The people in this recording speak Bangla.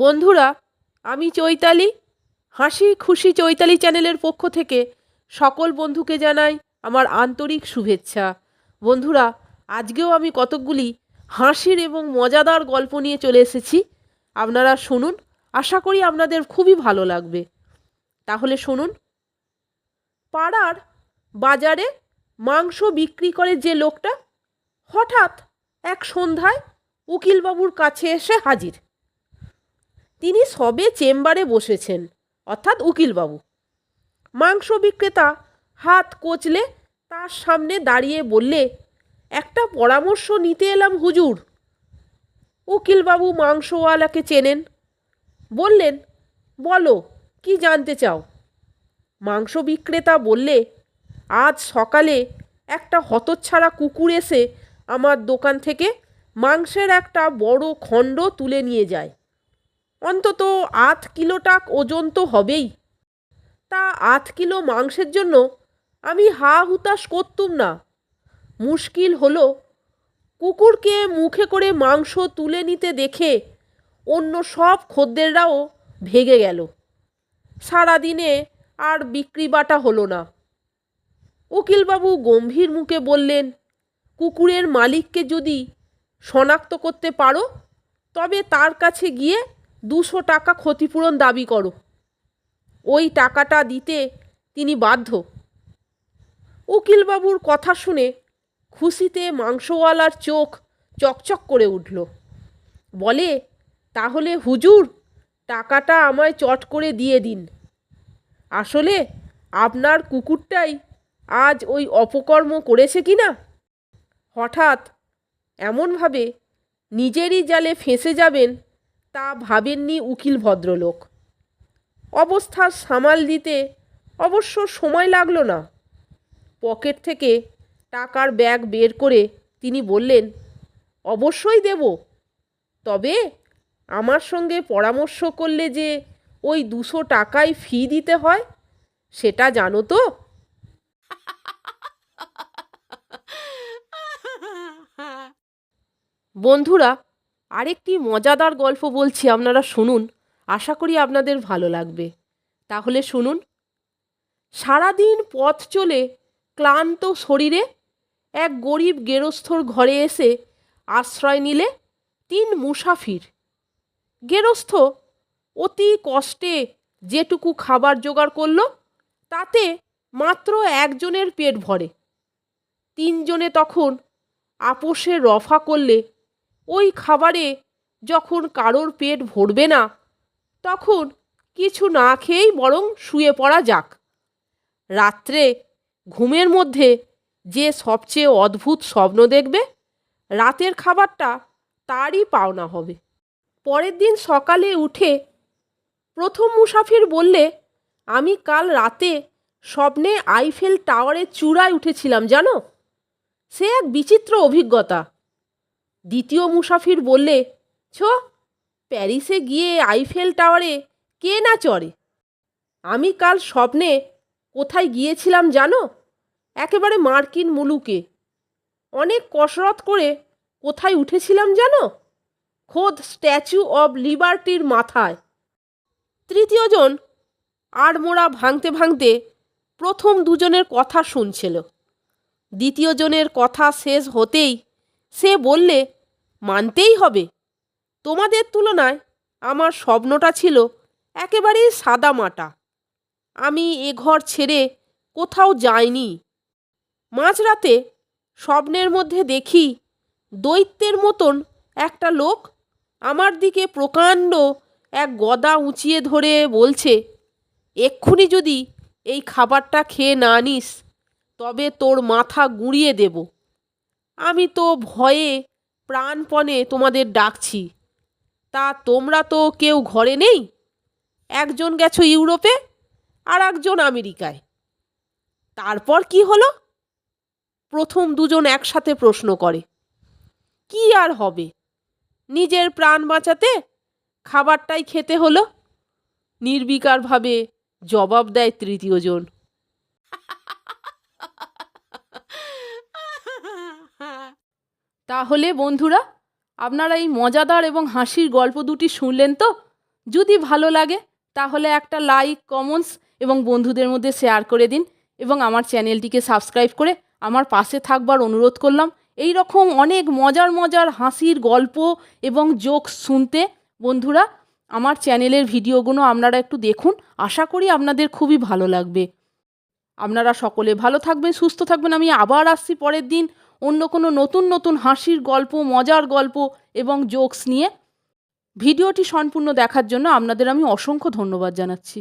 বন্ধুরা, আমি চৈতালি। হাসি খুশি চৈতালি চ্যানেলের পক্ষ থেকে সকল বন্ধুকে জানাই আমার আন্তরিক শুভেচ্ছা। বন্ধুরা, আজকেও আমি কতকগুলি হাসির এবং মজাদার গল্প নিয়ে চলে এসেছি। আপনারা শুনুন, আশা করি আপনাদের খুবই ভালো লাগবে। তাহলে শুনুন। পাড়ার বাজারে মাংস বিক্রি করে যে লোকটা, হঠাৎ এক সন্ধ্যায় উকিলবাবুর কাছে এসে হাজির। তিনি সবে চেম্বারে বসেছেন, অর্থাৎ উকিলবাবু। মাংস বিক্রেতা হাত কোচলে তার সামনে দাঁড়িয়ে বললে, একটা পরামর্শ নিতে এলাম হুজুর। উকিলবাবু মাংসওয়ালাকে চেনেন। বললেন, বলো, কি জানতে চাও? মাংস বিক্রেতা বললে, আজ সকালে একটা হতচ্ছাড়া কুকুর এসে আমার দোকান থেকে মাংসের একটা বড় খণ্ড তুলে নিয়ে যায়। অন্তত আধ কিলোটাক ওজন তো হবেই। তা আধ কিলো মাংসের জন্য আমি হা হুতাশ করতুম না। মুশকিল হলো কুকুরকে মুখে করে মাংস তুলে নিতে দেখে অন্য সব খদ্দেররাও ভেগে গেল। সারাদিনে আর বিক্রি বাটা হলো না। উকিলবাবু গম্ভীর মুখে বললেন, কুকুরের মালিককে যদি শনাক্ত করতে পারো, তবে তার কাছে গিয়ে দুশো টাকা ক্ষতিপূরণ দাবি করো। ওই টাকাটা দিতে তিনি বাধ্য। উকিলবাবুর কথা শুনে খুশিতে মাংসওয়ালার চোখ চকচক করে উঠল। বলে, তাহলে হুজুর, টাকাটা আমায় চট করে দিয়ে দিন। আসলে আপনার কুকুরটাই আজ ওই অপকর্ম করেছে কি না? হঠাৎ এমনভাবে নিজেরই জালে ফেঁসে যাবেন তা ভাবেননি উকিল ভদ্রলোক। অবস্থার সামাল দিতে অবশ্য সময় লাগল না। পকেট থেকে টাকার ব্যাগ বের করে তিনি বললেন অবশ্যই দেব। তবে আমার সঙ্গে পরামর্শ করলে যে ওই দুশো টাকায় ফি দিতে হয় সেটা জানো তো? বন্ধুরা আরেকটি মজাদার গল্প বলছি, আপনারা শুনুন। আশা করি আপনাদের ভালো লাগবে। তাহলে শুনুন। সারাদিন পথ চলে ক্লান্ত শরীরে এক গরিব গেরস্থর ঘরে এসে আশ্রয় নিলে তিন মুসাফির। গেরস্থ অতি কষ্টে যেটুকু খাবার জোগাড় করল, তাতে মাত্র একজনের পেট ভরে। তিনজনে তখন আপোষে রফা করলে ওই খাবারে যখন কারোর পেট ভরবে না, তখন কিছু না খেয়েই বরং শুয়ে পড়া যাক। রাত্রে ঘুমের মধ্যে যে সবচেয়ে অদ্ভুত স্বপ্ন দেখবে, রাতের খাবারটা তারই পাওনা হবে। পরের দিন সকালে উঠে প্রথম মুসাফির বললে, আমি কাল রাতে স্বপ্নে আইফেল টাওয়ারের চূড়ায় উঠেছিলাম, জানো? সে এক বিচিত্র অভিজ্ঞতা। দ্বিতীয় মুসাফির বললে, ছো, প্যারিসে গিয়ে আইফেল টাওয়ারে কে না চড়ে? আমি কাল স্বপ্নে কোথায় গিয়েছিলাম জানো? একেবারে মার্কিন মুলুকে। অনেক কসরত করে কোথায় উঠেছিলাম জানো? খোদ স্ট্যাচু অব লিবার্টির মাথায়। তৃতীয়জন আড়মোড়া ভাঙতে ভাঙতে প্রথম দুজনের কথা শুনছিল। দ্বিতীয় জনের কথা শেষ হতেই সে বললে, মানতেই হবে। তোমাদের তুলনায় আমার স্বপ্নটা ছিল একেবারেই সাদা মাটা। আমি এ ঘর ছেড়ে কোথাও যাইনি। মাঝরাতে স্বপ্নের মধ্যে দেখি দৈত্যের মতন একটা লোক আমার দিকে প্রকাণ্ড এক গদা উঁচিয়ে ধরে বলছে, এক্ষুনি যদি এই খাবারটা খেয়ে না নিস, তবে তোর মাথা গুঁড়িয়ে দেব। আমি তো ভয়ে প্রাণপণে তোমাদের ডাকছি। তা তোমরা তো কেউ ঘরে নেই? একজন গেছো ইউরোপে আর একজন আমেরিকায়। তারপর কি হলো? প্রথম দুজন একসাথে প্রশ্ন করে, কি আর হবে? নিজের প্রাণ বাঁচাতে খাবারটাই খেতে হলো? নির্বিকারভাবে জবাব দেয় তৃতীয়জন। তাহলে, বন্ধুরা, আপনারা এই মজাদার এবং হাসির গল্প দুটি শুনলেন তো? যদি ভালো লাগে, তাহলে একটা লাইক, কমেন্টস এবং বন্ধুদের মধ্যে শেয়ার করে দিন এবং আমার চ্যানেলটিকে সাবস্ক্রাইব করে আমার পাশে থাকবার অনুরোধ করলাম। এই রকম অনেক মজার মজার হাসির গল্প এবং জোক শুনতে, বন্ধুরা, আমার চ্যানেলের ভিডিওগুলো আপনারা একটু দেখুন। আশা করি আপনাদের খুবই ভালো লাগবে। আপনারা সকলে ভালো থাকবেন, সুস্থ থাকবেন। আমি আবার আসছি পরের দিন অন্য কোনো নতুন নতুন হাসির গল্প, মজার গল্প এবং জোকস নিয়ে। ভিডিওটি সম্পূর্ণ দেখার জন্য আপনাদের আমি অসংখ্য ধন্যবাদ জানাচ্ছি।